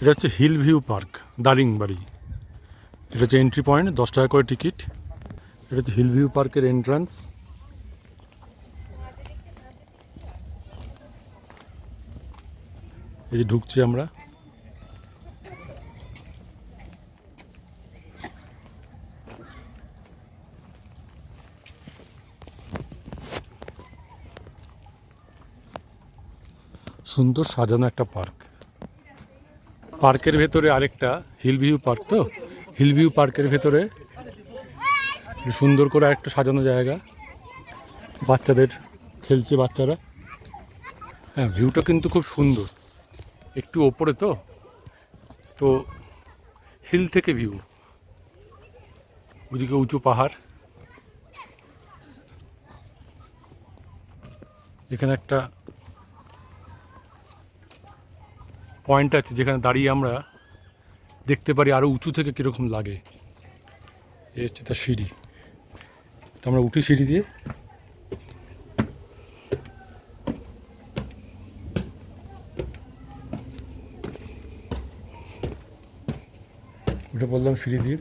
এটা হচ্ছে hill view park Daringbadi. এটা হচ্ছে এন্ট্রি পয়েন্ট দশ টাকা করে টিকিট এটা হচ্ছে হিল ভিউ পার্কের এন্ট্রান্স এই যে ঢুকছি আমরা। সুন্দর সাজানো একটা পার্ক পার্কের ভেতরে আরেকটা হিল ভিউ পার্ক তো? হিল ভিউ পার্কের ভেতরে সুন্দর করে একটা সাজানো জায়গা। বাচ্চাদের খেলছে বাচ্চারা। হ্যাঁ ভিউটা কিন্তু খুব সুন্দর। একটু ওপরে তো? তো হিল থেকে ভিউ ওদিকে উঁচু পাহাড়। এখানে একটা পয়েন্ট আছে যেখানে দাঁড়িয়ে আমরা দেখতে পারি আরও উঁচু থেকে কীরকম লাগে। এই হচ্ছে তার সিঁড়ি। তো আমরা উঠি সিঁড়ি দিয়ে। উঠে পড়লাম সিঁড়ি দিয়ে।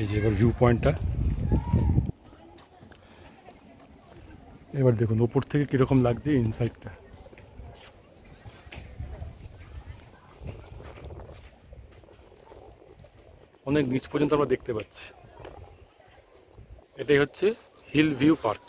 এই যে এবার ভিউ পয়েন্টটা এবার দেখুন, ওপর থেকে কীরকম লাগছে ইনসাইডটা অনেক নিচ পর্যন্ত আমরা দেখতে পাচ্ছি। এটাই হচ্ছে হিল ভিউ পার্ক।